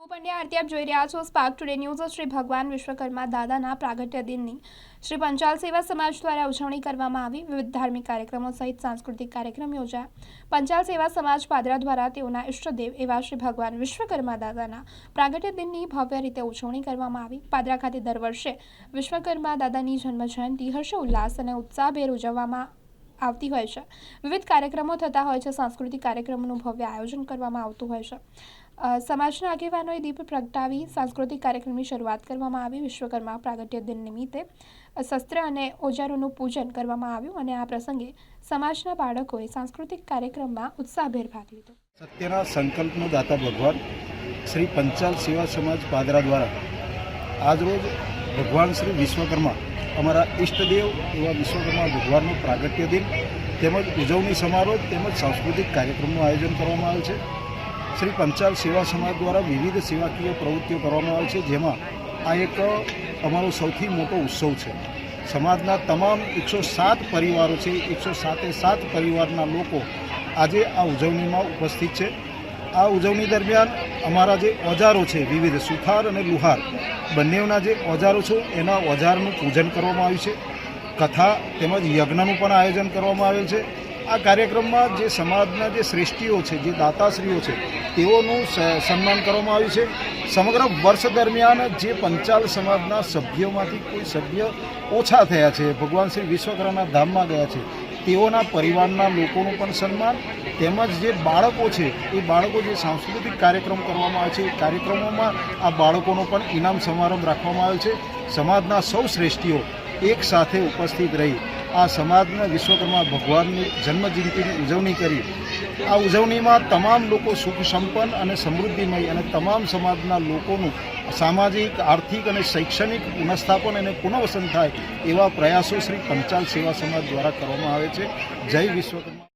હું પંડ્યા, આરતી આપ જોઈ રહ્યા છો સ્પાર્ક ટુડે ન્યૂઝ શ્રી ભગવાન વિશ્વકર્મા દાદાના પ્રાગટ્ય દિનની. શ્રી પંચાલ સેવા સમાજ દ્વારા ઉજવણી કરવામાં આવી. વિવિધ ધાર્મિક કાર્યક્રમો સહિત સાંસ્કૃતિક કાર્યક્રમ યોજાયા. પંચાલ સેવા સમાજ પાદરા દ્વારા તેઓના ઇષ્ટદેવ એવા શ્રી ભગવાન વિશ્વકર્મા દાદાના પ્રાગટ્ય દિનની ભવ્ય રીતે ઉજવણી કરવામાં આવી. પાદરા ખાતે દર વર્ષે વિશ્વકર્મા દાદાની જન્મ જયંતિ હર્ષોલ્લાસ અને ઉત્સાહભેર ઉજવવામાં આવતી હોય છે. વિવિધ કાર્યક્રમો થતા હોય છે. સાંસ્કૃતિક કાર્યક્રમોનું ભવ્ય આયોજન કરવામાં આવતું હોય છે. સમાજના આગેવાનોએ દીપ પ્રગટાવી સાંસ્કૃતિક કાર્યક્રમની શરૂઆત કરવામાં આવી. વિશ્વકર્મા પ્રાગટ્ય દિન નિમિત્તે શસ્ત્ર અને ઓજારોનું પૂજન કરવામાં આવ્યું અને આ પ્રસંગે સમાજના બાળકોએ સાંસ્કૃતિક કાર્યક્રમમાં ઉત્સાહભેર ભાગ લીધો. સત્યના સંકલ્પનો દાતા ભગવાન શ્રી પંચાલ સેવા સમાજ પાદરા દ્વારા આજરોજ ભગવાન શ્રી વિશ્વકર્મા, અમારા ઈષ્ટદેવ એવા વિશ્વકર્મા ભગવાનનો પ્રાગટ્ય દિન તેમજ ઉજવણી સમારોહ તેમજ સાંસ્કૃતિક કાર્યક્રમનું આયોજન કરવામાં આવે છે. શ્રી પંચાલ સેવા સમાજ દ્વારા વિવિધ સેવાકીય પ્રવૃત્તિઓ કરવામાં આવે છે, જેમાં આ એક અમારો સૌથી મોટો ઉત્સવ છે. સમાજના તમામ એકસો સાત પરિવારો છે, એકસો સાતે સાત પરિવારના લોકો આજે આ ઉજવણીમાં ઉપસ્થિત છે. આ ઉજવણી દરમિયાન અમારા જે ઓજારો છે, વિવિધ સુથાર અને લુહાર બંનેના જે ઓજારો છે, એના ઓજારનું પૂજન કરવામાં આવ્યું છે. કથા તેમજ યજ્ઞનું પણ આયોજન કરવામાં આવેલ છે. આ કાર્યક્રમમાં જે સમાજના જે શ્રેષ્ઠીઓ છે, જે દાતાશ્રીઓ છે, તેઓનું સન્માન કરવામાં આવ્યું છે. સમગ્ર વર્ષ દરમિયાન જે પંચાલ સમાજના સભ્યોમાંથી કોઈ સભ્ય ઓછા થયા છે, ભગવાન શ્રી વિશ્વકર્માના ધામમાં ગયા છે, તેઓના પરિવારના લોકોનું પણ સન્માન, તેમજ જે બાળકો છે, એ બાળકો જે સાંસ્કૃતિક કાર્યક્રમ કરવામાં આવે છે, એ કાર્યક્રમોમાં આ બાળકોનો પણ ઇનામ સમારંભ રાખવામાં આવે છે. સમાજના સૌ શ્રેષ્ઠીઓ એક સાથે ઉપસ્થિત રહી આ સમાજના વિશ્વકર્મા ભગવાનની જન્મજયંતિની ઉજવણી કરી. આ ઉજવણીમાં તમામ લોકો સુખ, સંપન્ન અને સમૃદ્ધિમય અને તમામ સમાજના લોકોનું સામાજિક, આર્થિક અને શૈક્ષણિક પુનઃસ્થાપન અને પુનઃવસન થાય એવા પ્રયાસો શ્રી પંચાલ સેવા સમાજ દ્વારા કરવામાં આવે છે. જય વિશ્વકર્મા.